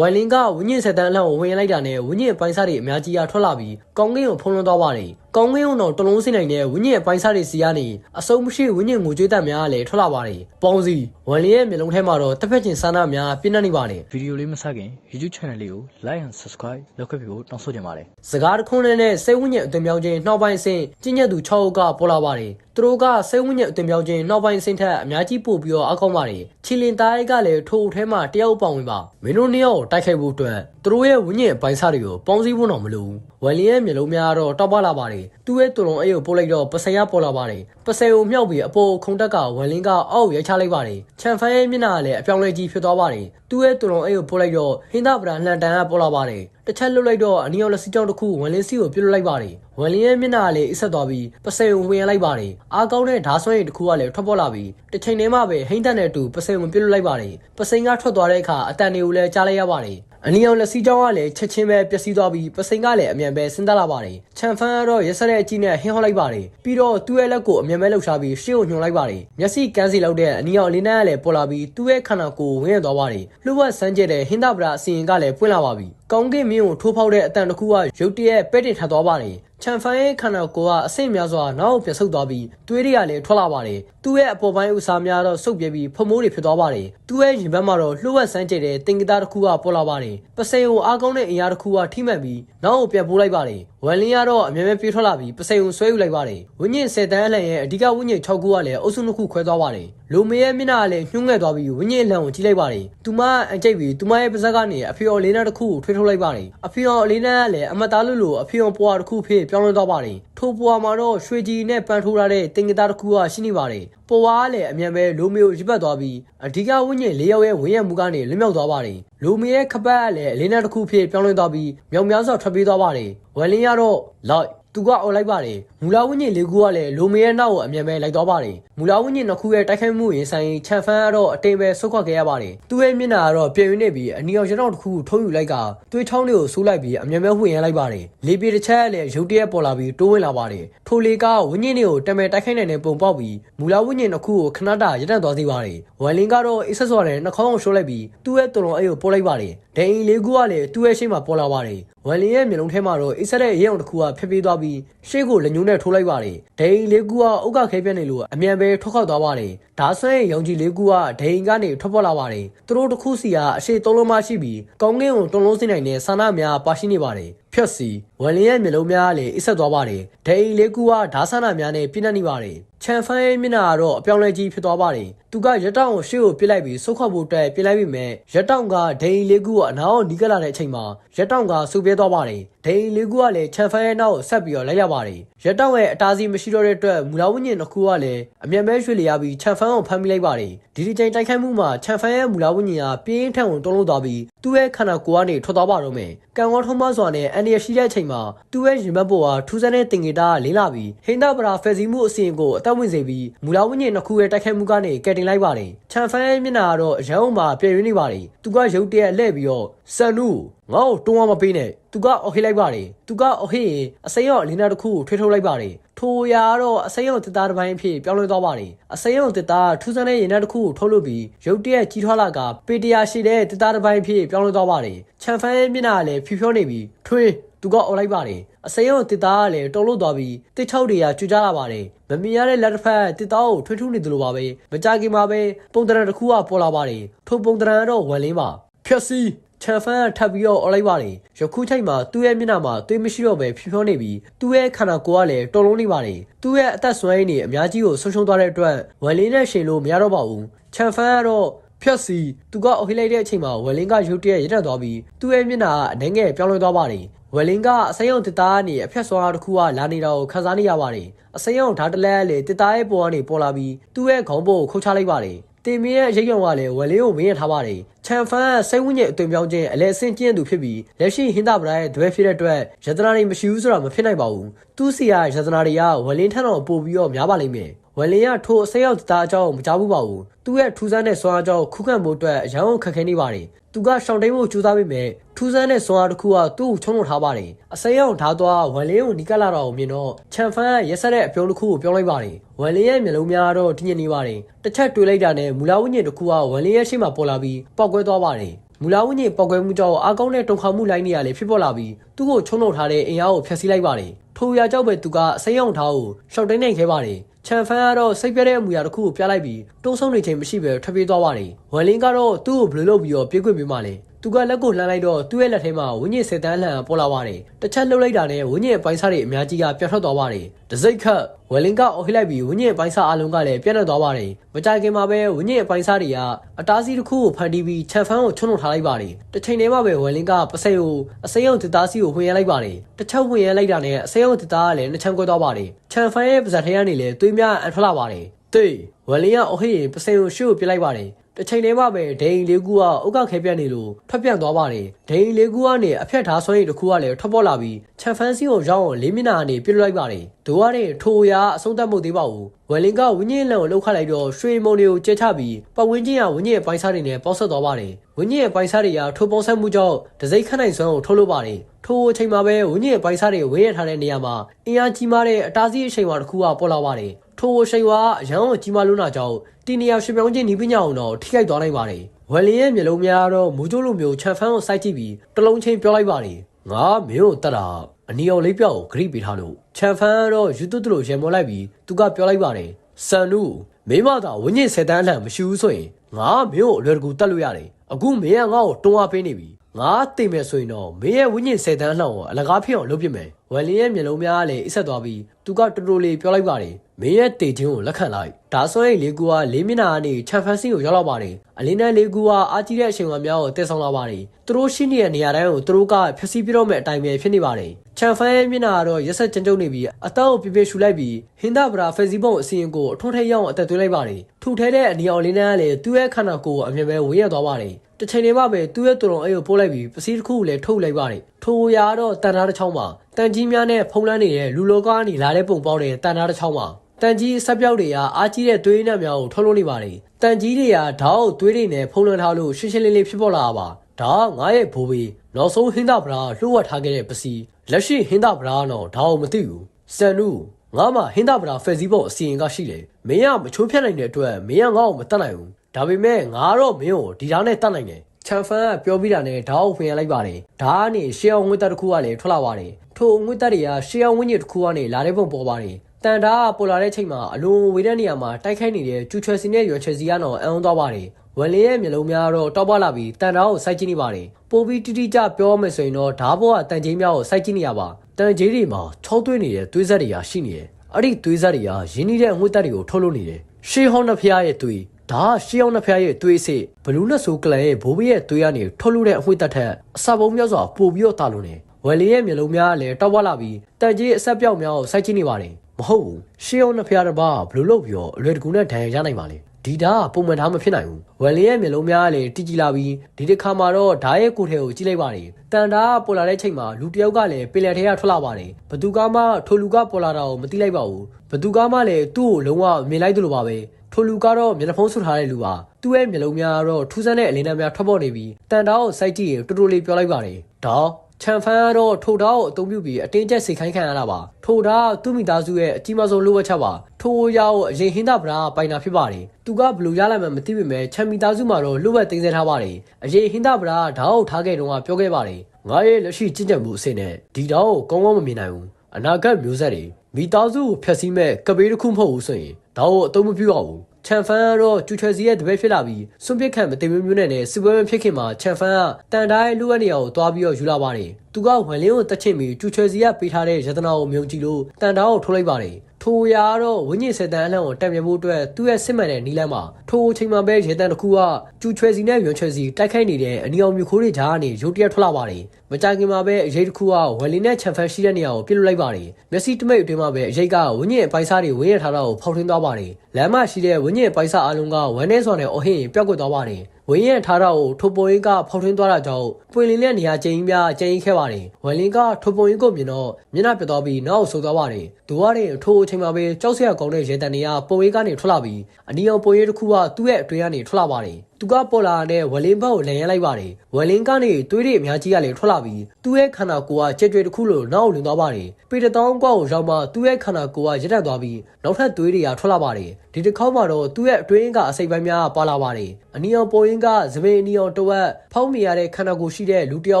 ဝိုင်လင်းကဝင်းညင်ဆက်တန်းအလှကိုဝင်လိုက်တာနဲ့ဝင်းညင်အပိုင်းစားတွေအများကြီးအားထွက်လာပြီးကောင်းကင်ကိုဖုံးလွှမ်းသွားပါတယ် ကောင်းကင်ုံတော့တလုံးစင်းနိုင်တဲ့ဝင်းညင်အပိုင်းစားတွေစီကနေအစုံမရှိဝင်းညင်ငိုကြွေးတက်များကလည်းထွက်လာပါတယ်ပေါင်းစီဝိုင်လင်းရဲ့မျိုးလုံးထဲမှာတော့တစ်ဖက်ချင်းစာနာများပြင်းနေနေပါတယ်ဗီဒီယိုလေးမစခင် YouTube channel လေးကို like and subscribe လုပ်ခဲ့ပြီးဖို့တောင်းဆိုချင်ပါတယ်စကားတစ်ခုနဲ့စိတ်ဝိညာဉ်အသွင်ပြောင်းခြင်းနှောက်ပိုင်းအဆင့်ကျင့်ညက်သူ6ဦးကပေါ်လာပါတယ်သူတို့ကစိတ်ဝိညာဉ်အသွင်ပြောင်းခြင်းနှောက်ပိုင်းအဆင့်ထက်အများကြီးပို့ပြီးတော့အကောင်းပါတယ်ချီလင်သားကလည်းထိုအထဲမှာတယောက်ပေါဝင်ပါမင်းတို့နှစ်ယောက်ကိုတိုက်ခိုက်ဖို့အတွက် သူတို့ရဲ့ဝိညာဉ်အပိုင်းစားတွေကိုပေါင်းစည်းဖို့တော့မလိုဘူးဝယ်လင်းရဲ့မျိုးလုံးများတော့တောက်ပလာပါတယ်သူ့ရဲ့တူလုံးအိတ်ကိုပို့လိုက်တော့ပစံရပေါ်လာပါတယ်ပစံကိုမြှောက်ပြီးအပေါ်ခုံတက်ကဝယ်လင်းကအောက်ရိုက်ချလိုက်ပါတယ်ချန်ဖန်ရဲ့မျက်နှာကလည်းအပြောင်းလဲကြီးဖြစ်သွားပါတယ်သူ့ရဲ့တူလုံးအိတ်ကိုပို့လိုက်တော့ဟင်းသားပဒံလှန်တန်ကပေါ်လာပါတယ်တစ်ချက်လွတ်လိုက်တော့အနီယောင်လက်စီကြောင်းတစ်ခုဝန်လင်းစီကိုပြစ်လွတ်လိုက်ပါတယ်ဝန်လင်းရဲ့မျက်နှာကလည်းအစ်ဆက်သွားပြီးပစံကိုဝင်ရလိုက်ပါတယ်အားကောင်းတဲ့ဓာဆွဲရည်တစ်ခုကလည်းထွက်ပေါ်လာပြီးတစ်ချိန်တည်းမှပဲဟိမ့်တက်နဲ့အတူပစံကိုပြစ်လွတ်လိုက်ပါတယ်ပစံကထွက်သွားတဲ့အခါအတန်တွေကိုလည်းကြားလိုက်ရပါတယ် အနီအောင်လက်စီကြောင်းကလည်းချက်ချင်းပဲပျက်စီးသွားပြီးပစိန်ကလည်းအမြန်ပဲဆင်းသက်လာပါတယ်ချန်ဖန်ကတော့ရက်ဆက်တဲ့အကြီးနဲ့ဟင်းဟောလိုက်ပါတယ်ပြီးတော့သူ့ရဲ့လက်ကိုအမြန်ပဲလှုပ်ရှားပြီးရှေ့ကိုညွှန်လိုက်ပါတယ်မျက်စိကန်းစီလောက်တဲ့အနီအောင်အလေးနက်ကလည်းပေါ်လာပြီးသူ့ရဲ့ခန္ဓာကိုယ်ဝင်ရသွားပါတယ်လှုပ်ဝက်ဆန်းကျက်တဲ့ဟင်းသပရာအစီရင်ကလည်းပွင့်လာပါပြီကောင်းကင်မင်းကိုထိုးဖောက်တဲ့အတန်တစ်ခုကရုတ်တရက်ပဲ့တင်ထပ်သွားပါတယ် ချန်ဖန်ရဲ့ခန္ဓာကိုယ်ကအဆင့်များစွာနောက်ပြန်ဆုတ်သွားပြီးသွေးတွေကလည်းထွက်လာပါတယ်သူ့ရဲ့အပေါ်ပိုင်းဥစားများတော့ဆုတ်ပြပြီးဖမိုးတွေဖြစ်သွားပါတယ်သူ့ရဲ့ရင်ဘတ်မှာတော့လှုပ်ဝက်ဆန်းကျက်တဲ့တင်ကတာတစ်ခုကပေါ်လာပါတယ်ပစိန်ကိုအားကောင်းတဲ့အင်အားတစ်ခုကထိမှန်ပြီးနောက်ကိုပြန်ပိုးလိုက်ပါတယ်ဝမ်လင်းကတော့အမြဲတမ်းပြေးထွက်လာပြီးပစိန်ကိုဆွဲယူလိုက်ပါတယ်ဝင်းညင်ဆယ်တန်းအလန်ရဲ့အဓိကဝင်းညင်6ခုကလည်းအုပ်စုနှစ်ခုခွဲသွားပါတယ်လူမေရဲ့မျက်နှာကလည်းညှိုးငယ်သွားပြီးဝင်းညင်အလန်ကိုကြည့်လိုက်ပါတယ်သူမအကြိတ်ပြီးသူမရဲ့ပါဇက်ကနေအဖေော်လေးနာတစ်ခုကိုထွေးထုတ်လိုက်ပါတယ်အဖေော်လေးနာကလည်းအမသားလူလိုအဖေော်ပွားတစ်ခုဖြစ်ပြောင်းလဲသွားပါတယ်ထိုပွားမှာတော့ရွှေကြီးနဲ့ပန်းထိုးထားတဲ့တင်ကတာတစ်ခုကရှိနေပါတယ်ပွားကလည်းအမြန်ပဲလူမေကိုရစ်ပတ်သွားပြီးအဓိကဝင်းညင်လေးယောက်ရဲ့ဝင်းရမှုကနေလွတ်မြောက်သွားပါတယ်လူမေရဲ့ခပတ်ကလည်းအလေးနာတစ်ခုဖြစ်ပြောင်းလဲသွားပြီးမြောင်များစွာထွက်ပြေးသွားပါတယ်ဝယ်လင်းကတော့လိုက်သူကအော်လိုက်ပါတယ်မူလာဝင်းညင်လေးခုကလည်းလိုမေရဲ့နောက်ကိုအမြန်ပဲလိုက်သွားပါတယ်မူလာဝင်းညင်နှစ်ခုရဲ့တိုက်ခိုက်မှုရင်ဆိုင်ချန်ဖန်ကတော့အတိမ်ပဲဆုတ်ခွက်ခဲ့ရပါတယ်သူ့ရဲ့မျက်နှာကတော့ပြည့်ရင်းနေပြီးအနီအောင်ရတောင်တစ်ခုကိုထုံးယူလိုက်ကသွေးချောင်းလေးကိုဆိုးလိုက်ပြီးအမြန်ပဲဝင်ရလိုက်ပါတယ်လေပြေတစ်ချက်လည်းရုတ်တရက်ပေါ်လာပြီးတိုးဝင်လာပါတယ်ထိုလေကဝင်းညင်တွေကိုတမဲတိုက်ခိုက်နိုင်တဲ့ပုံပေါက်ပြီးမူလာဝင်းညင်နှစ်ခုကိုခဏတာရပ်တန့်သွားစေပါတယ်ဝမ်လင်းကတော့အစ်ဆက်စော်နဲ့နှာခေါင်းကိုရှိုးလိုက်ပြီးသူ့ရဲ့တုံလုံးအိတ်ကိုပို့လိုက်ပါတယ်ဒိန်လေးကူကလည်းသူ့ရဲ့ရှေ့မှာပေါ်လာပါတယ်ဝမ်လင်းရဲ့မျိုးလုံးထဲမှာတော့အစ်ဆက်တဲ့ရဲအောင်တစ်ခုကဖျက်ပြေးသွားပြီးရှေ့ကိုလက်ညှိုးနဲ့ထိုးလိုက်ပါတယ်ဒိန်လေးကူကအုတ်ကခဲပြက်နေလို့အမြန်ပဲထွက်ခွာသွားပါတယ်ဒါဆွဲရဲ့ရောင်ကြီးလေးကူကဒိန်ကနေထွက်ပေါ်လာပါတယ်သူတို့တစ်ခုစီကအရှိသုံးလုံးမရှိပြီးကောင်းကင်ကိုတုံလုံးစင်းနိုင်တဲ့ဆန္ဒများပါရှိနေပါတယ်ဖြတ်စီဝမ်လင်းရဲ့မျိုးလုံးများကလည်းအစ်ဆက်သွားပါတယ်ဒိန်လေးကူကဓာဆန္ဒများနဲ့ပြည့်နှက်နေပါတယ်ချန်ဖန်ရဲ့မျက်နှာကတော့အပြောင်းလဲကြီးဖြစ်သွားပါတယ်သူကရက်တောင်ကိုရှေ့ကိုပြစ်လိုက်ပြီးဆုတ်ခွာဖို့အတွက်ပြစ်လိုက်ပြီးမဲ့ရက်တောင်ကဒိန်လေးကူကအနားကိုနီးကပ်လာတဲ့အချိန်မှာရက်တောင်ကဆူပြဲသွားပါတယ်ဒိန်လေးကူကလည်းချန်ဖန်ရဲ့နောက်ကိုဆက်ပြီးတော့လိုက်ရပါတယ်ရက်တောင်ရဲ့အတားစီမရှိတော့တဲ့အတွက်မူလာဝင်းညင်တစ်ခုကလည်းအမြန်ပဲရွှေ့လျားပြီးချန်ဖန်ကိုဖမ်းမိလိုက်ပါတယ်ဒီဒီချိန်တိုက်ခိုက်မှုမှာချန်ဖန်ရဲ့မူလာဝင်းညင်ကပြင်းထန်ဝင်တုံးလို့သွားပြီးသူ့ရဲ့ခန္ဓာကိုယ်ကနေထွက်သွားပါတော့မယ်ကံကောထုံးမစွာနဲ့အန်ဒီရရှိတဲ့အချိန်မှာသူ့ရဲ့ရင်ဘတ်ပေါ်ကထူးဆန်းတဲ့တင်ဂီတာကလေးလာပြီးဟိန္ဒပရာဖယ်စီမှုအစီအင်ကိုအသက်ဝင်စေပြီးမူလာဝင်းညင်နှစ်ခုရဲ့တိုက်ခိုက်မှုကနေကယ်တင်လိုက်ပါတယ်ချန်ဖန်ရဲ့မျက်နှာကတော့ရန်အောင်မှာပြည့်ရင်းနေပါတယ်သူကရုတ်တရက်လှည့်ပြီးတော့ဆန်နူငါ့ကိုတွန်းအောင်မပေးနဲ့သူကအော်ဟစ်လိုက်ပါတယ်သူကအော်ဟစ်ရင်အစိမ်းရောအလင်းနာတစ်ခုကိုထွေးထုတ်လိုက်ပါတယ်ထိုရာကတော့အစိမ်းရောတစ်သားတစ်ပိုင်းအဖြစ်ပြောင်းလဲသွားပါတယ်အစိမ်းရောတစ်သားထူးဆန်းတဲ့ရင်နှတစ်ခုကိုထုတ်လုပ်ပြီးရုတ်တရက်ကြီးထွားလာကပေတရာရှိတဲ့တစ်သားတစ်ပိုင်းအဖြစ်ပြောင်းလဲသွားပါတယ်ချန်ဖန်ရဲ့မျက်နှာကလည်းဖြူဖြောနေပြီးထွေးသူကအော်လိုက်ပါတယ် အစိမ်းရောတစ်သားကလည်းတုံလို့သွားပြီးတစ်ချောက်တွေကကျွကြလာပါတယ်မမြင်ရတဲ့လက်တစ်ဖက်တစ်သားကိုထွေးထူးနေတယ်လို့ပါပဲမကြခင်မှာပဲပုံတရံတစ်ခုကပေါ်လာပါတယ်ထိုပုံတရံကတော့ဝမ်လင်းပါဖြက်စီချန်ဖန်ထပ်ပြီးတော့អော်လိုက်ပါတယ်ယခုချိန်မှာသူ့ရဲ့မျက်နှာမှာသွေးမရှိတော့ပဲဖြူဖြောနေပြီးသူ့ရဲ့ခန္ဓာကိုယ်ကလည်းတော်လုံးနေပါတယ်သူ့ရဲ့အသက်ဆွဲရည်နေအများကြီးကိုဆုံးရှုံးသွားတဲ့အတွက်ဝမ်လင်းနဲ့ရှင်လို့မရတော့ပါဘူးချန်ဖန်ကတော့ ဖြတ်စီသူကအော်ဟိလိုက်တဲ့အချိန်မှာဝယ်လင်းကရုတ်တရက်ရတက်သွားပြီးသူ့ရဲ့မျက်နှာကအနှဲငယ်ပြောင်းလဲသွားပါတယ်ဝယ်လင်းကအစိမ်းအောင်တစ်သားကနေအဖြတ်စွာတစ်ခုကလာနေတာကိုခန်းစားနေရပါတယ်အစိမ်းအောင်ဓာတ်တလဲလေတစ်သားရဲ့ပေါ်ကနေပေါ်လာပြီးသူ့ရဲ့ခေါင်းပေါ်ကိုခုတ်ချလိုက်ပါတယ်တင်မင်းရဲ့ရိတ်ရုံကလည်းဝယ်လင်းကိုမင်းရထားပါတယ်ချန်ဖန်ကစိတ်ဝိညာဉ်အသွင်ပြောင်းခြင်းအလဲအဆင့်ကျင့်သူဖြစ်ပြီးလက်ရှိဟင်းသာပရာရဲ့ဒွဲဖြစ်တဲ့အတွက်ယတနာတွေမရှိဘူးဆိုတာမဖြစ်နိုင်ပါဘူးသူ့စီကယတနာတွေကဝယ်လင်းထက်တော့ပို့ပြီးတော့များပါလိမ့်မယ် ဝယ်လင်းကထိုအစိမ်းရောက်သားအကြောင်းမကြားဘူးပါဘူးသူ့ရဲ့ထူးဆန်းတဲ့စွမ်းအားကြောင့်ခုခံမှုအတွက်အရန်အောင်ခက်ခဲနေပါတယ်သူကရှောင်းတိန်ဖို့ကြိုးစားပေမဲ့ထူးဆန်းတဲ့စွမ်းအားတစ်ခုကသူ့ကိုချုံးလို့ထားပါတယ်အစိမ်းရောက်ထားသွားဝယ်လင်းကိုနီးကပ်လာတော့မြင်တော့ချန်ဖန်ကရက်ဆက်တဲ့အပြုံးတစ်ခုကိုပြောင်းလိုက်ပါတယ်ဝယ်လင်းရဲ့မျက်လုံးများတော့တည်ငြိမ်နေပါတယ်တစ်ချက်တွေးလိုက်တာနဲ့မူလာဝိညာဉ်တစ်ခုကဝယ်လင်းရဲ့ရှေ့မှာပေါ်လာပြီးပောက်ကွဲသွားပါတယ်မူလာဝင်းကြီးပောက်ကွဲမှုကြောင့်အာကောင်းတဲ့တုံခါမှုလိုင်းနေရလေဖြစ်ပေါ်လာပြီးသူ့ကိုချုံနှုတ်ထားတဲ့အင်အားကိုဖျက်ဆီးလိုက်ပါတယ်ထိုအရာကြောင့်ပဲသူကအစိမ်းအောင်ထားကိုရှော့တင်းနိုင်ခဲ့ပါတယ် ချန်ဖန်ကတော့စိတ်ပြတဲ့အမူအရာတစ်ခုကိုပြလိုက်ပြီးတုံးဆုံးနေချိန်မရှိပဲထွက်ပြေးသွားပါတယ်ဝမ်လင်းကတော့သူ့ကိုဘယ်လိုလုပ်ပြီးတော့ပြေးခွင့်ပေးမှလဲ သူကလက်ကိုလှမ်းလိုက်တော့သူ့ရဲ့လက်ထဲမှာဝင်းညစ်စက်တန်းလှန်ပေါ်လာပါတယ်တစ်ချက်လှုပ်လိုက်တာနဲ့ဝင်းညစ်အပိုင်းစားတွေအများကြီးကပြတ်ထွက်သွားပါတယ်တစိတ်ခတ်ဝယ်လင်ကအော်ဟိလိုက်ပြီးဝင်းညစ်အပိုင်းစားအလုံးကလည်းပြတ်နေသွားပါတယ်မကြခင်မှာပဲဝင်းညစ်အပိုင်းစားတွေကအတားစီးတစ်ခုကိုဖန်တီးပြီးချန်ဖန်ကိုချုံနှုတ်ထားလိုက်ပါတယ်တစ်ချိန်တည်းမှာပဲဝယ်လင်ကပစိတ်ကိုအစိမ်းအောင်တစ်သားစီကိုဝင်ရလိုက်ပါတယ်တစ်ချက်ဝင်ရလိုက်တာနဲ့အစိမ်းအောင်တစ်သားကလည်းနှစ်ချမ်းကွဲသွားပါတယ်ချန်ဖန်ရဲ့ပါဇက်ထဲကနေလည်းသွေးများအထွက်လာပါတယ်တေးဝယ်လင်ကအော်ဟိရင်ပစိတ်ကိုရှုပ်ကိုပြလိုက်ပါတယ် တစ်ချိန်တည်းမှာပဲဒိန်လေးကူကအုတ်ကခဲပြတ်နေလို့ထွက်ပြန့်သွားပါတယ်ဒိန်လေးကူကနေအဖက်ထားဆွဲရည်တစ်ခုကလည်းထွက်ပေါ်လာပြီးချန်ဖန်စီကိုရောက်အောင်လေးမျက်နှာကနေပြစ်လိုက်ပါတယ်ဒိုကတဲ့ထိုရာအဆုံးသတ်မှုသေးပါဘူးဝယ်လင်ကဝင်းကြီးလန်ကိုလှုပ်ခတ်လိုက်တော့ရွှေမုံတွေကိုကျဲချပြီးပတ်ဝန်းကျင်ကဝင်းကြီးရဲ့ပိုင်းစားတွေနဲ့ပေါက်ဆက်သွားပါတယ်ဝင်းကြီးရဲ့ပိုင်းစားတွေကထိုပေါက်ဆက်မှုကြောင့်ဒစိမ့်ခန့်နိုင်စွမ်းကိုထုတ်လို့ပါတယ်ထိုအချိန်မှာပဲဝင်းကြီးရဲ့ပိုင်းစားတွေဝေးရထားတဲ့နေရာမှာအင်အားကြီးမားတဲ့အတားစီးအချိန်ဝါတစ်ခုကပေါ်လာပါတယ် ထိုအချိန်ဝါအရန်ကိုကြီးမားလို့နာကြောင့်တီနီယာရွှေပြောင်းချင်းနီးပညာအောင်တော့ထိခိုက်သွားနိုင်ပါတယ်ဝယ်လင်ရဲ့မျိုးလုံးများတော့မူကျိုးလိုမျိုးချန်ဖန်ကိုစိုက်ကြည့်ပြီးတလုံးချင်းပြောလိုက်ပါတယ်ငါမင်းကိုတတ်တာအနီအောင်လေးပြောက်ကိုဂရိပေးထားလို့ချန်ဖန်ကတော့ယူတူတူလိုရေမော်လိုက်ပြီးသူကပြောလိုက်ပါတယ်စန်နူမင်းမသာဝင်းညင်ဆယ်တန်းအလှန်မရှိဘူးဆိုရင်ငါမင်းကိုအလွယ်တကူတတ်လို့ရတယ်အခုမင်းကငါ့ကိုတွန်းအားပေးနေပြီငါတိမ်မယ်ဆိုရင်တော့မင်းရဲ့ဝင်းညင်ဆယ်တန်းအလှန်ကိုအလကားဖြစ်အောင်လုပ်ပြမယ်ဝယ်လင်ရဲ့မျိုးလုံးများကလည်းအဆက်သွားပြီးသူကတူတူလေးပြောလိုက်ပါတယ် မင်းရဲ့တေချင်းကိုလက်ခံလိုက်ဒါဆိုရင်လေကူကလေးမျက်နှာကနေချန်ဖန်စီကိုရောက်လာပါတယ်အလင်းနဲ့လေကူကအားကြီးတဲ့အချိန်မှများကိုတည်ဆောင်လာပါတယ်သူတို့ရှိနေတဲ့နေရာတိုင်းကိုသူတို့ကဖျက်ဆီးပြတော့မဲ့အတိုင်းပဲဖြစ်နေပါတယ်ချန်ဖန်ရဲ့မျက်နှာကတော့ရက်ဆက်ကြမ်းကြုတ်နေပြီးအတောက်ကိုပြပြရှူလိုက်ပြီးဟင်္ဒဗရာဖက်စီဘုံအစီရင်ကိုအထွန်းထဲရောက်အောင်အသက်သွေးလိုက်ပါတယ်ထူထဲတဲ့အနီအောင်လေးနဲ့ကလည်းသူ့ရဲ့ခန္ဓာကိုယ်ကိုအမြင်ပဲဝေးရသွားပါတယ်တစ်ချိန်တည်းမှပဲသူ့ရဲ့တူတော်အိတ်ကိုပို့လိုက်ပြီးပစည်းတစ်ခုကိုလည်းထုတ်လိုက်ပါတယ်ထိုရာတော့တန်သားတစ်ချောင်းမှာတန်ကြီးများနဲ့ဖုံးလန်းနေတဲ့လူလောကကနေလာတဲ့ပုံပေါက်တဲ့တန်သားတစ်ချောင်းမှာ တန်ကြီးဆက်ပြောက်တွေကအားကြီးတဲ့သွေးနဲ့များကိုထုတ်လို့နေပါတယ်တန်ကြီးတွေကဓာတ်ကိုသွေးတွေနဲ့ဖုံးလွှမ်းထားလို့ရှင်းရှင်းလင်းလင်းဖြစ်ပေါ်လာတာပါဒါကငါရဲ့ဘိုးဘေးနောက်ဆုံးဟင်းသားဗရာလှုပ်ဝက်ထားခဲ့တဲ့ပစီလက်ရှိဟင်းသားဗရာတော့ဒါကိုမသိဘူးစန်နူငါမှဟင်းသားဗရာဖက်စီဘုတ်အစီရင်ကရှိတယ်မင်းကမချိုးဖြတ်နိုင်တဲ့အတွက်မင်းကငါ့ကိုမတတ်နိုင်ဘူးဒါပေမဲ့ငါတော့မင်းကိုဒီသားနဲ့တတ်နိုင်တယ်ချန်ဖန်ကပြောပြီးတာနဲ့ဓာတ်ကိုဖွင့်ရလိုက်ပါတယ်ဓာတ်ကနေရှေးအောင်ငွေတက်တစ်ခုကလည်းထွက်လာပါတယ်ထိုငွေတက်တွေကရှေးအောင်ဝင်းကြီးတစ်ခုကနေလာတဲ့ပုံပေါ်ပါတယ် တန်တားပေါ်လာတဲ့ချိန်မှာအလုံးဝေးတဲ့နေရာမှာတိုက်ခိုက်နေတဲ့ကျူချွယ်စီနဲ့ရွယ်ချယ်စီကတော့အံ့ဩသွားပါတယ်ဝယ်လင်းရဲ့မျိုးလုံးများတော့တောက်ပလာပြီးတန်တားကိုစိုက်ကြည့်နေပါတယ်ပိုပြီးတိတိကျပြောမယ်ဆိုရင်တော့ဓာတ်ဘောကတန်ကြီးများကိုစိုက်ကြည့်နေရပါတန်ကြီးတွေမှာချောသွင်းနေတဲ့သွေးဆက်တွေကရှိနေတယ်အဲ့ဒီသွေးဆက်တွေကရင်းနှီးတဲ့အငွေတက်တွေကိုထုတ်လို့နေတယ်ရှေးဟောင်းနှစ်ဖျားရဲ့သွေးဒါကရှေးအောင်နှစ်ဖျားရဲ့သွေးစစ်ဘလူးနဲ့ဆိုကလန်ရဲ့ဘိုးဘေးရဲ့သွေးကနေထုတ်လို့တဲ့အငွေတက်ထက်အစာပုံးများစွာပို့ပြီးတော့တာလို့နေဝယ်လီရဲ့မျိုးလုံးများကလည်းတောက်ဝလာပြီးတန်ကြီးအဆက်ပြောက်များကိုစိုက်ကြည့်နေပါတယ် မဟုတ်ဘူးရှေးအောင်နှစ်ဖျားတစ်ပါးဘလူးလို့ပြီးတော့အလွယ်တကူနဲ့ဒဏ်ရာရနိုင်ပါလေဒီဓာတ်ကပုံမှန်ဓာတ်မဖြစ်နိုင်ဘူးဝယ်လီရဲ့မျိုးလုံးများကလည်းတိကျလာပြီးဒီတစ်ခါမှာတော့ဓာတ်ရဲ့ကိုယ်ထဲကိုကြည့်လိုက်ပါတယ်တန်ဓာတ်ကပေါ်လာတဲ့ချိန်မှာလူတစ်ယောက်ကလည်းပင်လယ်ထဲကထွက်လာပါတယ်ဘသူကမှထိုလူကပေါ်လာတာကိုမသိလိုက်ပါဘူးဘသူကမှလည်းသူ့ကိုလုံးဝမြင်လိုက်သလိုပါပဲထိုလူကတော့မျက်နှာဖုံးဆွထားတဲ့လူပါသူ့ရဲ့မျက်လုံးများကတော့ထူးဆန်းတဲ့အလင်းနှမ်းများထွက်ပေါ်နေပြီးတန်တားကိုစိုက်ကြည့်ရင်တူတူလေးပြောလိုက်ပါတယ်ဒါ ချန်ဖန်ကတော့ထိုဓာတ်ကိုအသုံးပြုပြီးအတင်းကျပ်စိတ်ခိုင်းခံရတာပါထိုဓာတ်သူ့မိသားစုရဲ့အကြီးမားဆုံးလိုအပ်ချက်ပါထိုရာကိုအရင်ဟင်းသားဗရာပိုင်တာဖြစ်ပါတယ်သူကဘလူရလိုက်မှမသိပေမဲ့ချန်မိသားစုမှာတော့လိုအပ်သိမ်းဆထားပါတယ်အရင်ဟင်းသားဗရာဓာတ်ကိုထားခဲ့တုန်းကပြောခဲ့ပါတယ်ငါရဲ့လက်ရှိကျင့်ကြံမှုအဆင့်နဲ့ဒီဓာတ်ကိုကောင်းကောင်းမမြင်နိုင်ဘူးအနာဂတ်မျိုးဆက်တွေမိသားစုကိုဖျက်ဆီးမဲ့ကပေးတစ်ခုမဟုတ်ဘူးဆိုရင်ဓာတ်ကိုအသုံးမပြုရဘူး ချန်ဖန်ကတော့ကျူချယ်စီရဲ့တပည့်ဖြစ်လာပြီးစွန့်ပစ်ခံမတင်မျိုးမျိုးနဲ့နဲ့စစ်ပွဲမဖြစ်ခင်မှာချန်ဖန်ကတန်တိုင်းလူဝက်နေရာကိုတွားပြီးတော့ယူလာပါတယ်သူကဝယ်လင်းကိုတက်ချင်ပြီးကျူချယ်စီကပေးထားတဲ့ရတနာကိုမြုံကြည့်လို့တန်တားကိုထိုးလိုက်ပါတယ်ထိုရာကတော့ဝင်းကြီးစက်တန်းအလှန်ကိုတက်ပြဖို့အတွက်သူ့ရဲ့စစ်မှန်တဲ့နီလန်းမှာထိုအချိန်မှာပဲရေတန်တစ်ခုကကျူချွဲစီနဲ့ရွံချွဲစီတိုက်ခိုက်နေတဲ့အနီအောင်မြခိုးတွေကြားကနေရုတ်တရက်ထွက်လာပါတယ် မကြခင်မှာပဲအရေးတစ်ခုကဝယ်လင်းနဲ့ချန်ဖန်ရှိတဲ့နေရာကိုပြစ်လွတ်လိုက်ပါတယ်မျက်စိတမိတ်အတွင်းမှာပဲအရေးကဝင်းကြီးရဲ့ပိုင်စားတွေဝင်းရထားတာကိုဖောက်ထွင်းသွားပါတယ်လမ်းမရှိတဲ့ဝင်းကြီးရဲ့ပိုင်စားအလုံးကဝမ်းနေစော်နဲ့အဟင်းပျောက်ကွယ်သွားပါတယ်ဝင်းရဲ့ထားတာကိုထိုပုံရင်ကဖောက်ထွင်းသွားတာကြောင့်ပွင့်လင်းတဲ့နေရာကျင်းကြီးများကျင်းကြီးခဲ့ပါတယ်ဝယ်လင်းကထိုပုံရင်ကိုမြင်တော့မျက်နှာပြတ်သွားပြီးနောက်ဆိုသွားပါတယ်သူကတဲ့ထိုအချိန်မှာပဲကြောက်စရာကောင်းတဲ့ရေတံတွေကပုံရိပ်ကနေထွက်လာပြီးအနီအောင်ပုံရိပ်တစ်ခုကသူ့ရဲ့အတွင်းကနေထွက်လာပါတယ်သူကပေါ်လာတဲ့ဝလင်းဘက်ကိုလန်ရမ်းလိုက်ပါတယ်ဝလင်းကနေသွေးတွေအများကြီးကလည်းထွက်လာပြီးသူ့ရဲ့ခန္ဓာကိုယ်ကကြက်ကြွယ်တစ်ခုလိုနောက်လွင်သွားပါတယ်ပေတတောင်းကွာကိုရောက်မှသူ့ရဲ့ခန္ဓာကိုယ်ကရက်တက်သွားပြီးနောက်ထပ်သွေးတွေကထွက်လာပါတယ်ဒီတစ်ခေါက်မှာတော့သူ့ရဲ့အတွင်းကအစိပ်ပိုင်းများပါလာပါတယ်အနီအောင်ပေါ်ရင်းကသပင်အနီအောင်တဝက်ဖောက်နေရတဲ့ခန္ဓာကိုယ်ရှိတဲ့လူတစ်ယော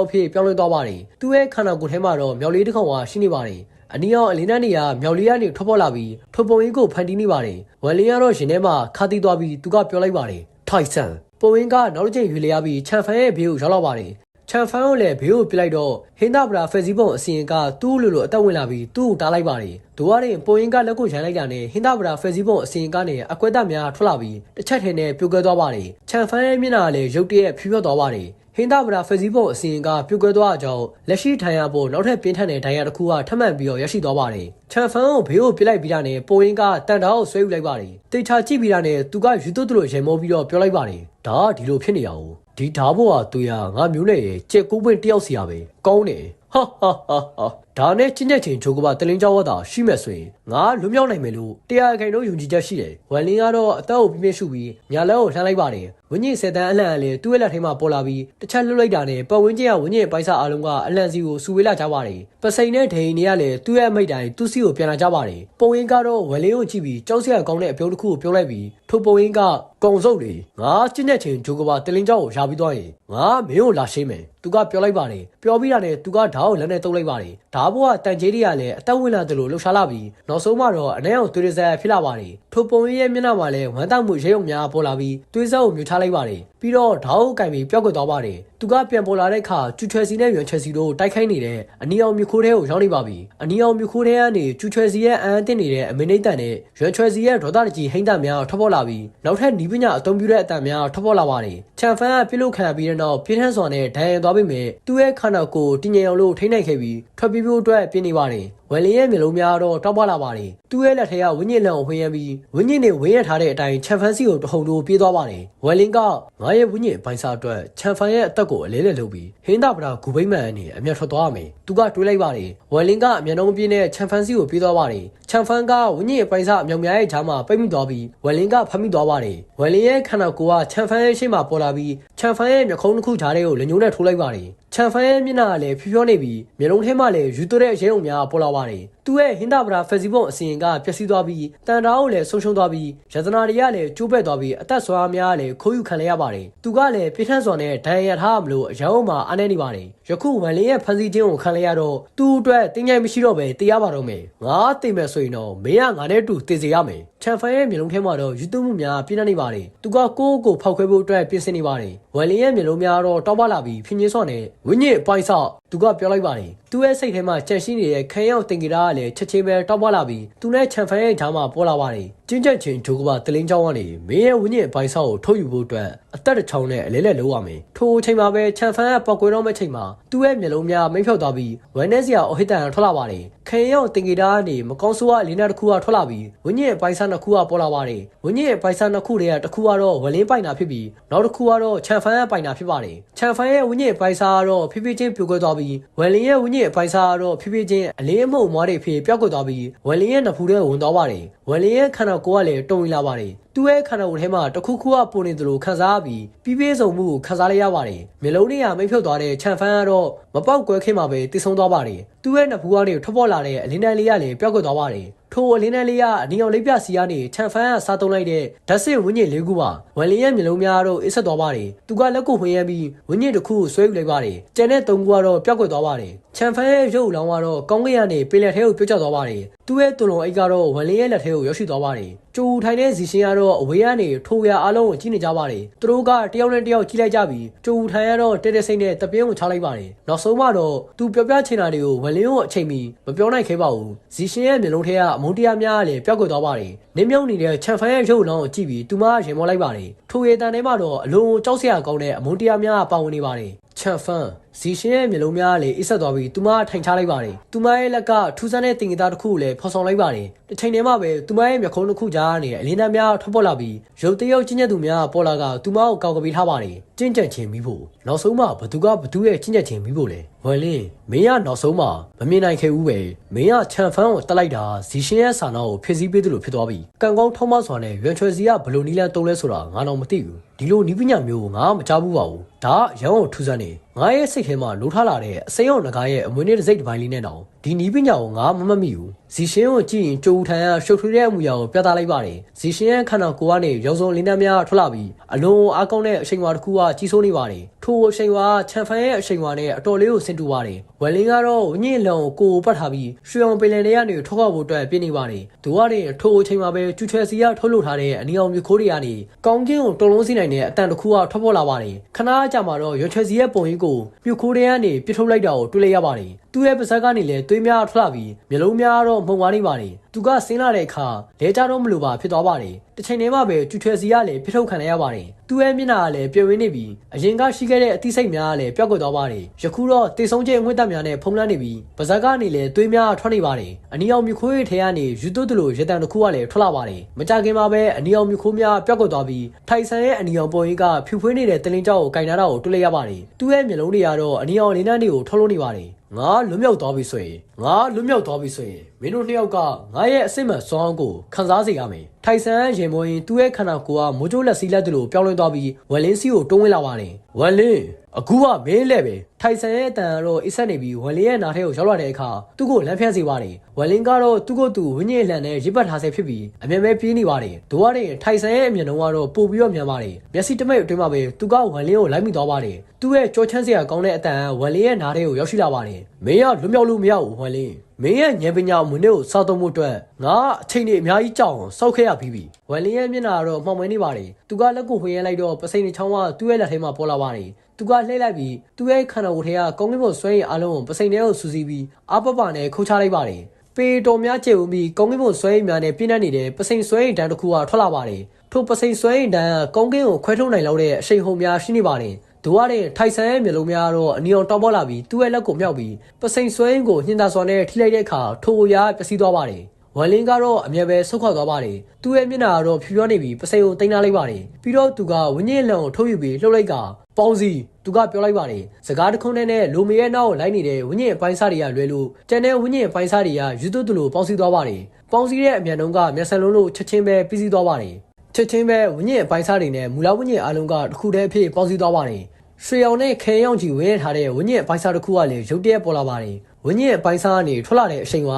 က်ဖြစ်ပြောင်းလဲသွားပါတယ်သူ့ရဲ့ခန္ဓာကိုယ်ထဲမှာတော့မြောက်လေးတစ်ခေါက်ကရှိနေပါတယ်အနီအောင်အလင်းနဲ့နေရမြောက်လေးကနေထွက်ပေါ်လာပြီးထိုပုံရင်းကိုဖန်တီးနေပါတယ်။ဝယ်လင်းကတော့ရှင်ထဲမှာခါတီးသွားပြီးသူကပြောလိုက်ပါတယ်။ ထိုက်ဆန်ပုံရင်းကနောက်တစ်ချိန်ရွေလျားပြီးချန်ဖန်ရဲ့ဘေးကိုရောက်လာပါတယ်။ချန်ဖန်ကိုလည်းဘေးကိုပြလိုက်တော့ဟင်းသာပရာဖက်စီပုံအစီရင်ကသူ့လိုလိုအသက်ဝင်လာပြီးသူ့ကိုတားလိုက်ပါတယ်။ဒိုရရင်ပုံရင်းကလက်ကိုရိုင်းလိုက်တာနဲ့ဟင်းသာပရာဖက်စီပုံအစီရင်ကနေအကွက်သားများထွက်လာပြီးတစ်ချက်ထဲနဲ့ပြုတ်ကွဲသွားပါတယ်။ချန်ဖန်ရဲ့မျက်နှာကလည်းရုတ်တရက်ဖြူဖြော့သွားပါတယ်။ ဟင်းသာဗရာဖက်စီဘုတ်အစီရင်ကပြုတ်ကွဲသွားအကြောင်းလက်ရှိထိုင်ရဖို့နောက်ထပ်ပြင်းထန်တဲ့ဒဏ်ရာတစ်ခုကထပ်မံပြီးတော့ရရှိသွားပါတယ်။ချန်ဖန်ကိုဘေးကိုပြစ်လိုက်ပြီးတာနဲ့ပိုရင်းကတန်တာကိုဆွဲယူလိုက်ပါတယ်။တေချာကြည့်ပြီးတာနဲ့သူကယူသွတ်သူလိုရေမောပြီးတော့ပြောလိုက်ပါတယ်။ဒါကဒီလိုဖြစ်နေရအောင်။ဒီဓာတ်ဘုတ်ကသူရငါမျိုးနဲ့ရဲ့ကြက်ကူးပွင့်တယောက်စီရပဲ။ကောင်းတယ်။ဟာဟာဟာဟာ ဒါနဲ့ချင်းချက်ချင်းဂျိုကပါတလင်းကြောဝတ်တာရှိမဲ့ဆိုရင်ငါလွတ်မြောက်နိုင်မယ်လို့တရားခိုင်တို့ယုံကြည်ချက်ရှိတယ်။ဝမ်လင်းကတော့အသက်ကိုပြင်းပြရှုပြီးညာလက်ကိုလှမ်းလိုက်ပါတယ်။ဝင်းကြီးစက်တန်းအလန့်အလဲသူ့ရဲ့လက်ထဲမှာပေါ်လာပြီးတစ်ချက်လွတ်လိုက်တာနဲ့ပတ်ဝန်းကျင်ကဝင်းကြီးရဲ့ပိုက်ဆအားလုံးကအလန့်စီကိုစူဝေးလာကြပါတယ်။ပစိန်နဲ့ဒိန်တွေကလည်းသူ့ရဲ့မိတ်တိုင်းသူ့စီကိုပြန်လာကြပါတယ်။ပုံရင်းကတော့ဝမ်လင်းကိုကြည့်ပြီးကြောက်စရာကောင်းတဲ့အပြုံးတစ်ခုကိုပြောလိုက်ပြီးထိုပုံရင်းကကုံစုပ်လေငါချင်းချက်ချင်းဂျိုကပါတလင်းကြောကိုရာပြီးသွားရင်ငါမင်းကိုလာရှင်းမယ်။သူကပြောလိုက်ပါတယ်။ပြောပြီးတာနဲ့သူကဓာတ်ကိုလက်နဲ့တုပ်လိုက်ပါတယ်။ဓာတ်ဘွားတန်ကြီးတွေကလည်းအသက်ဝင်လာတယ်လို့လှူရှားလာပြီးနောက်ဆုံးမှတော့အနည်းအောင်သွေးရစက်ဖြစ်လာပါတယ်။ထိုပုံရင်းရဲ့မျက်နှာမှာလည်းဝမ်းတောက်မှုရဲုံများပေါ်လာပြီးသွေးစက်ကိုမြူထားလိုက်ပါတယ်။ ပြီးတော့ဓာတ်ကိုကင်ပြီးပျောက်ကွယ်သွားပါတယ်။သူကပြန်ပေါ်လာတဲ့အခါကျူချွဲစီနဲ့ရွန်ချွဲစီတို့တိုက်ခိုက်နေတဲ့အနီအောင်မြခိုးထဲကိုရောက်နေပါပြီ။အနီအောင်မြခိုးထဲကနေကျူချွဲစီရဲ့အန်အသင့်နေတဲ့အမင်းနှိမ့်တန်နဲ့ရွန်ချွဲစီရဲ့ဒေါသတကြီးဟိမ့်တန်များထွက်ပေါ်လာပြီးနောက်ထပ်နီးပညာအသုံးပြုတဲ့အတန်များထွက်ပေါ်လာပါတယ်။ချန်ဖန်ကပြစ်လို့ခံရပြီးတဲ့နောက်ပြင်းထန်စွာနဲ့ဒဏ်ရာသွားပြီးမြဲသူ့ရဲ့ခန္ဓာကိုယ်တည်ငြိမ်အောင်လို့ထိနိုင်ခဲ့ပြီးထွက်ပြေးဖို့အတွက်ပြင်နေပါတယ်။ဝယ်လင်းရဲ့မျိုးလုံးများတော့တောက်ပလာပါတယ်။သူ့ရဲ့လက်ထဲကဝင်းညစ်လန်ကိုဝင်းရပြီးဝင်းညစ်နဲ့ဝင်းရထားတဲ့အတိုင်းချန်ဖန်စီကိုတဟုန်တိုးပြေးသွားပါတယ်။ဝယ်လင်းကငါရဲ့ဝင်းညစ်ဘိုင်းစာအတွက်ချန်ဖန်ရဲ့အသက်ကိုအလေးလေးလုပ်ပြီးဟင်းတာပဒါဂူဘိမ့်မန်အနေအမျက်ထွက်သွားရမယ်။သူကတွေးလိုက်ပါတယ်။ဝယ်လင်းကအမျက်နှုံးပြင်းတဲ့ချန်ဖန်စီကိုပြေးသွားပါတယ်။ချန်ဖန်ကဝင်းညစ်ရဲ့ဘိုင်းစာအမြောင်များရဲ့ဂျားမှာပိတ်မိသွားပြီးဝယ်လင်းကဖမ်းမိသွားပါတယ်။ဝယ်လင်းရဲ့ခန္ဓာကိုယ်ကချန်ဖန်ရဲ့ရှေ့မှာပေါ်လာပြီးချန်ဖန်ရဲ့မျက်ခုံးတစ်ခုကြားထဲကိုလက်ညှိုးနဲ့ထိုးလိုက်ပါတယ်။ချန်ဖန်ရဲ့မျက်နှာကလည်းဖြူဖြောနေပြီးမျက်လုံးထဲမှာလည်းယူသွတဲ့ရဲုံများပေါ်လာပါတယ်။ သူ့ရဲ့ဟင်းတာပရာဖက်စီဘုံအစီရင်ကပျက်စီးသွားပြီးတန်တာကိုလည်းဆုံးရှုံးသွားပြီးရတနာတွေကလည်းကျိုးပဲ့သွားပြီးအသက်ဆွမ်းအားများလည်းခိုးယူခံလိုက်ရပါတယ်။သူကလည်းပြင်းထန်စွာနဲ့ဒဏ်ရာရထားမလို့အရောင်းမှာအားနေနေပါတယ်။ယခုဝမ်လင်းရဲ့ဖက်စီချင်းကိုခံလိုက်ရတော့သူ့အတွက်တင်းကြိုင်မရှိတော့ပဲတရားပါတော့မယ်။ငါတိမ်မဲ့ဆိုရင်တော့မင်းကငါနဲ့တူတည်စေရမယ်။ချန်ဖန်ရဲ့မျိုးလုံးထဲမှာတော့ယူသွမှုများပြင်းနေနေပါတယ်။သူကကိုယ့်ကိုယ်ဖောက်ခွဲဖို့အတွက်ပြင်ဆင်နေပါတယ်။ဝမ်လင်းရဲ့မျိုးလုံးများတော့တောက်ပလာပြီးဖြင်းချင်းစော့နဲ့ဝင်းညစ်ပိုင်ဆော့သူကပြောလိုက်ပါတယ်။သူ့ရဲ့စိတ်ထဲမှာကြန့်ရှိနေတဲ့ခံရောက်တင်ကြတာကလည်းချက်ချင်းပဲတောက်ပွားလာပြီးသူနဲ့ချန်ဖန်ရဲ့ဂျားမှာပေါ်လာပါတယ်။ ကျင်းချက်ချင်းဂျိုကပါတလင်းချောင်းကနေမင်းရဲ့ဝင်းညစ်ပိုင်ဆော့ကိုထုတ်ယူဖို့အတွက်အသက်တစ်ချောင်းနဲ့အလဲလဲလုံးရမယ်။ထိုအချိန်မှာပဲချန်ဖန်ကပောက်ကွဲတော့မဲ့ချိန်မှာသူ့ရဲ့မျက်လုံးများမိတ်ဖြောက်သွားပြီးဝမ်နဲစရာအဟစ်တန်ထွက်လာပါတယ်။ခံရောက်တင်ကြတာကနေမကောင်းဆိုးကအလင်းနဲ့တစ်ခုကထွက်လာပြီးဝင်းညစ်ပိုင်ဆော့နှစ်ခုကပေါ်လာပါတယ်။ဝင်းညစ်ပိုင်ဆော့နှစ်ခုတည်းကတစ်ခုကတော့ဝလင်းပိုင်တာဖြစ်ပြီးနောက်တစ်ခုကတော့ချန်ဖန်ရဲ့ပိုင်တာဖြစ်ပါတယ်။ချန်ဖန်ရဲ့ဝင်းညစ်ပိုင်ဆော့ကတော့ဖြည်းဖြည်းချင်းပြိုကွဲသွားပြီးဝမ်လင်းရဲ့ဝင်းညစ်ပိုင်ဆော့ကတော့ဖြည်းဖြည်းချင်းအလင်းအမှုန်မွားတွေဖြစ်ပျောက်ကွယ်သွားပြီးဝမ်လင်းရဲ့နဖူးထဲဝင်သွားပါတယ်။ဝမ်လင်းရဲ့ခန္ဓာကိုယ်ကလည်းတုံလာပါတယ်။သူ့ရဲ့ခန္ဓာကိုယ်ထဲမှာတစ်ခုခုကပုံနေသလိုခံစားပြီးပြီးပြေးစုံမှုကိုခံစားလိုက်ရပါတယ်။မျိုးလုံးတွေကမိတ်ဖြုတ်သွားတဲ့ချန်ဖန်ကတော့မပေါက်ကွဲခင်မှာပဲတည်ဆုံသွားပါတယ်။သူ့ရဲ့နဖူးကနေထွက်ပေါ်လာတဲ့အလင်းတန်းလေးကလည်းပျောက်ကွယ်သွားပါတယ်။ ထိုအလင်းတန်းလေးကအနီအောင်လေးပြစီကနေချန်ဖန်ကစားသုံးလိုက်တဲ့ဓာတ်စစ်ဝင်းညစ်လေးခုပါဝမ်လင်းရဲ့မျိုးလုံးများတော့အစ်ဆက်သွားပါတယ်။သူကလက်ကိုဝင်ရပြီးဝင်းညစ်တစ်ခုကိုဆွဲယူလိုက်ပါတယ်။ကျန်တဲ့သုံးခုကတော့ပျောက်ကွယ်သွားပါတယ်။ချန်ဖန်ရဲ့ရုပ်လောင်းကတော့ကောင်းကင်ကနေပေလက်ထဲကိုပြုတ်ကျသွားပါတယ်။သူ့ရဲ့တုံလုံးအိတ်ကတော့ဝမ်လင်းရဲ့လက်ထဲကိုရောက်ရှိသွားပါတယ်။ ကျူထိုင်တဲ့ဇီရှင်ကတော့အဝေးကနေထိုရအားလုံးကိုကြည့်နေကြပါတယ်။သူတို့ကတယောက်နဲ့တယောက်ကြည့်လိုက်ကြပြီးကျူထိုင်ရတော့တဲတဲစိမ့်နဲ့တပြင်းကိုချလိုက်ပါတယ်။နောက်ဆုံးမှတော့သူပြောပြချင်တာတွေကိုဝမ်လင်းကိုအချိန်မီမပြောနိုင်ခဲ့ပါဘူး။ဇီရှင်ရဲ့မျက်လုံးထဲကအမုန်းတရားများလည်းပျောက်ကွယ်သွားပါတယ်။နင်းမြုံနေတဲ့ချန်ဖန်ရဲ့ရုပ်လောင်းကိုကြည့်ပြီးသူမရင်မောလိုက်ပါတယ်။ထိုရတန်ထဲမှာတော့အလုံးကြောက်စရာကောင်းတဲ့အမုန်းတရားများပါဝင်နေပါတယ်။ချန်ဖန် ဇီရှင်ရဲ့မျိုးလုံးများလည်းအစ်ဆက်သွားပြီးသူမထိုင်ချလိုက်ပါတယ်။သူမရဲ့လက်ကထူးဆန်းတဲ့တင်ကြတာတစ်ခုကိုလည်းဖော်ဆောင်လိုက်ပါတယ်။တစ်ချိန်တည်းမှာပဲသူမရဲ့မျက်ခုံးတစ်ခုကြားကနေအလင်းသားများထွက်ပေါ်လာပြီးရုပ်တရက်ချင်းချက်သူများပေါ်လာကသူမကိုကောက်ကပေးထားပါတယ်။ကျင့်ကြံခြင်းမိဖို့နောက်ဆုံးမှဘသူကဘသူရဲ့ကျင့်ကြံခြင်းမိဖို့လဲဝဝယ်လင်းမင်းကနောက်ဆုံးမှမမြင်နိုင်ခဲ့ဘူးပဲမင်းကချန်ဖန်းကိုတက်လိုက်တာဇီရှင်ရဲ့ဆာနာကိုဖြစ်စည်းပေးသလိုဖြစ်သွားပြီကံကောင်းထောက်မစွာနဲ့ရွှေချွယ်စီကဘလို့နီလန်တုံးလဲဆိုတာငါတော့မသိဘူးဒီလိုနီးပညာမျိုးကိုငါမကြားဘူးပါဘူးဒါကရန်အောင်ထူးဆန်းနေ ငါရဲ့စိတ်ထဲမှာလိုထားလာတဲ့အစိမ်းအောင်ငကားရဲ့အမွေနေ့တစ်စိတ်တစ်ပိုင်းလေးနဲ့တော့ ဒီနီးပညာကိုငါမမတ်မိဘူးဇီရှင်ကိုကြည့်ရင်ကြိုးထန်ရရှုပ်ထွေးတဲ့အမူအရာကိုပြသလိုက်ပါတယ်ဇီရှင်ရဲ့ခန္ဓာကိုယ်ကနေရုံစုံလင်းနှမ်းများထွက်လာပြီးအလုံးအားကောင်းတဲ့အချိန်ဝါတစ်ခုကကြီးစိုးနေပါတယ်ထိုအချိန်ဝါချန်ဖန်ရဲ့အချိန်ဝါနဲ့အတော်လေးကိုဆင်တူပါတယ်ဝယ်လင်းကတော့ဝညင်လုံကိုကိုပတ်ထားပြီးရွှေအောင်ပင်လယ်တွေကနေထွက်ခွာဖို့အတွက်ပြင်နေပါတယ်သူကလည်းထိုအချိန်မှာပဲကျူချယ်စီကထုတ်လုပ်ထားတဲ့အနီအောင်မျိုးခိုးတွေကနေကောင်းကင်းကိုတုံလုံးစီနိုင်တဲ့အတန်တစ်ခုကထွက်ပေါ်လာပါတယ်ခဏကြာမှာတော့ရွှေချယ်စီရဲ့ပုံရိပ်ကိုမြို့ခိုးတွေကနေပြစ်ထုတ်လိုက်တာကိုတွေ့လိုက်ရပါတယ် သူ့ရဲ့ပါဇက်ကနေလည်းသွေးများထွက်လာပြီးမျိုးလုံးများတော့မှုံသွားနေပါတယ်သူကဆင်းလာတဲ့အခါလဲကြတော့မလို့ပါဖြစ်သွားပါတယ် တစ်ချိန်တည်းမှာပဲကျူချယ်စီကလည်းပြစ်ထုတ်ခံရရပါတယ်သူ့ရဲ့မျက်နှာကလည်းပြည့်ဝင်းနေပြီးအရင်ကရှိခဲ့တဲ့အသီးစိတ်များကလည်းပျောက်ကွယ်သွားပါတယ်ယခုတော့တေဆုံးခြင်းအငွေ့တက်များနဲ့ဖုံးလွှမ်းနေပြီးပါဇက်ကနေလည်းသွေးများထွက်နေပါတယ်အနီအောင်မြခိုးရဲ့ထဲကနေယူသွတ်တလို့ရတန်တစ်ခုကလည်းထွက်လာပါတယ်မကြခင်မှာပဲအနီအောင်မြခိုးများပျောက်ကွယ်သွားပြီးထိုင်ဆန်ရဲ့အနီအောင်ပုံရိပ်ကဖြူဖွေးနေတဲ့တလင်းကြောက်ကိုကင်နာတာကိုတွေ့လိုက်ရပါတယ်သူ့ရဲ့မျက်လုံးတွေကတော့အနီအောင်လေးနှန်းတွေကိုထုတ်လို့နေပါတယ်ငါလွတ်မြောက်သွားပြီဆိုရင်ငါလွတ်မြောက်သွားပြီဆိုရင်မင်းတို့နှစ်ယောက်ကငါရဲ့အစ်စ်မှန်စွမ်းအောင်ကိုခံစားစေရမယ်ထိုင်ဆန်ရင်မွေးသူ့ရဲ့ခန္ဓာကိုယ်ကမိုးကြိုးလက်စည်းလက်တလို့ပြောင်းလဲသွားပြီးဝယ်လင်းစီကိုတွန်းဝင်လာပါတယ်ဝယ်လင်း အခုကမင်းလဲပဲထိုင်ဆန်ရဲ့အတန်ကတော့အစ်ဆက်နေပြီးဝယ်လင်းရဲ့နားထဲကိုရောက်လာတဲ့အခါသူ့ကိုလမ်းဖြတ်စေပါတယ်ဝယ်လင်းကတော့သူ့ကိုယ်သူဝင်းညစ်လှန်နဲ့ရစ်ပတ်ထားဆဲဖြစ်ပြီးအမြဲပဲပြေးနေပါတယ်တို့ရတဲ့ထိုင်ဆန်ရဲ့အမျက်နှာကတော့ပို့ပြီးတော့မြန်ပါတယ်မျက်စိတမိတ်အတွင်းမှာပဲသူကဝယ်လင်းကိုလိုက်မိသွားပါတယ်သူ့ရဲ့ကြောချမ်းစရာကောင်းတဲ့အတန်ဝယ်လင်းရဲ့နားထဲကိုရောက်ရှိလာပါတယ်မင်းကလွတ်မြောက်လို့မရဘူးဝယ်လင်းမင်းရဲ့ဉာဏ်ပညာမွေးနေ့ကိုစောက်သုံးမှုအတွက်ငါအချိန်ကြီးအများကြီးကြောက်အောင်စောက်ခဲ့ရပြီးပြီဝယ်လင်းရဲ့မျက်နှာကတော့မှောင်မဲနေပါတယ်သူကလက်ကိုဝှေ့ရဲလိုက်တော့ပစိန်ချောင်းကသူ့ရဲ့လက်ထဲမှာပေါ်လာပါတယ် သူကလှည့်လိုက်ပြီးသူ့ရဲ့ခန္ဓာကိုယ်ထဲကကောင်းကင်ဘုံဆွဲရင်အလုံးကိုပစိန်ထဲကိုစူးစီးပြီးအပပနဲ့ခုတ်ချလိုက်ပါတယ်ပေတော်များကျဲဦးပြီးကောင်းကင်ဘုံဆွဲရင်များနဲ့ပြင်းနေနေတဲ့ပစိန်ဆွဲရင်တန်းတစ်ခုကထွက်လာပါတယ်ထိုပစိန်ဆွဲရင်တန်းကကောင်းကင်ကိုခွဲထုတ်နိုင်လောက်တဲ့အရှိန်ဟုန်များရှိနေပါတယ်သူကတဲ့ထိုက်ဆန်ရဲ့မျိုးလုံးများတော့အနီအောင်တောက်ပေါ်လာပြီးသူ့ရဲ့လက်ကိုမြောက်ပြီးပစိန်ဆွဲရင်ကိုညှင်သာစွာနဲ့ထိလိုက်တဲ့အခါထိုရာပျက်စီးသွားပါတယ် ဝမ်လင်းကတော့အမြဲပဲဆုတ်ခွာသွားပါတယ်သူ့ရဲ့မျက်နှာကတော့ဖြူပြောနေပြီးပစိန်ကိုတင်ထားလိုက်ပါတယ်ပြီးတော့သူကဝင်းညင်းလန်ကိုထုတ်ယူပြီးလှုပ်လိုက်ကပေါင်းစီသူကပြောလိုက်ပါတယ်စကားတခုနဲ့နဲ့လိုမရဲ့နောက်ကိုလိုက်နေတဲ့ဝင်းညင်းအပိုင်းစားတွေကလွဲလို့ကျန်တဲ့ဝင်းညင်းအပိုင်းစားတွေကယူသွတ်တူလိုပေါင်းစီသွားပါတယ်ပေါင်းစီတဲ့အမြန်တုံးကမျက်စံလုံးလို့ချက်ချင်းပဲပြီးစီးသွားပါတယ်ချက်ချင်းပဲဝင်းညင်းအပိုင်းစားတွေနဲ့မူလာဝင်းညင်းအားလုံးကတစ်ခုတည်းအဖြစ်ပေါင်းစီသွားပါတယ်ရွှေအောင်နဲ့ခဲရောင်ကြီးဝင်းရထားတဲ့ဝင်းညင်းအပိုင်းစားတစ်ခုကလည်းရုတ်တရက်ပေါ်လာပါတယ် ဝင်းညင်းအပိုင်းစားကနေထွက်လာတဲ့အချိန်က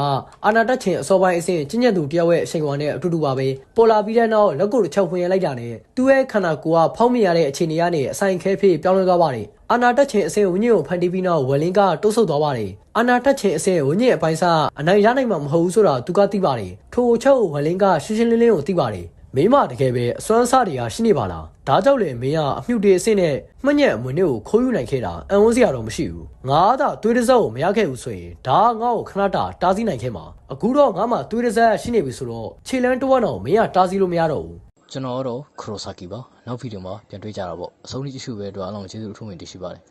အာနာတက်ချင်အစောပိုင်းအဆင့်ကျဉ်းကျက်သူတယောက်ရဲ့အချိန်ကနဲ့အတူတူပါပဲပေါ်လာပြီးတဲ့နောက်လက်ကိုတစ်ချောက်ဝင်ရလိုက်တာနဲ့သူ့ရဲ့ခန္ဓာကိုယ်ကဖောက်မြင်ရတဲ့အခြေအနေကနေအဆိုင်ခဲဖြစ်ပြောင်းလဲသွားပါတယ်အာနာတက်ချင်အဆင့်ဝင်းညင်းကိုဖန်တီးပြီးနောက်ဝယ်လင်းကတိုးဆုပ်သွားပါတယ်အာနာတက်ချင်အဆင့်ဝင်းညင်းအပိုင်းစားအနိုင်ရနိုင်မှာမဟုတ်ဘူးဆိုတာသူကသိပါတယ်ထိုအချုပ်ဝယ်လင်းကရှင်းရှင်းလင်းလင်းကိုသိပါတယ် မင်းမတကယ်ပဲအစွမ်းစားတွေကရှိနေပါလားဒါကြောင့်လေမင်းကအမြှုတေအစ်စ်နဲ့မှညက်အမွေနဲ့ကိုခိုးယူနိုင်ခဲ့တာအံ့ဩစရာတော့မရှိဘူးငါသာသွေးတစ်စက်ကိုမရခဲ့ဘူးဆိုရင်ဒါကငါ့ကိုခဏတာတားဆီးနိုင်ခဲ့မှာအခုတော့ငါမှသွေးတစ်စက်ရှိနေပြီဆိုတော့ခြေလန်းတွန်းတော့မင်းကတားဆီးလို့မရတော့ဘူးကျွန်တော်ကတော့ခရိုဆာကီပါနောက်ဗီဒီယိုမှာပြန်တွေ့ကြတာပေါ့အဆုံးထိကြည့်ရှုပဲအတွက်အားလုံးကျေးဇူးအထူးတင်ရှိပါတယ်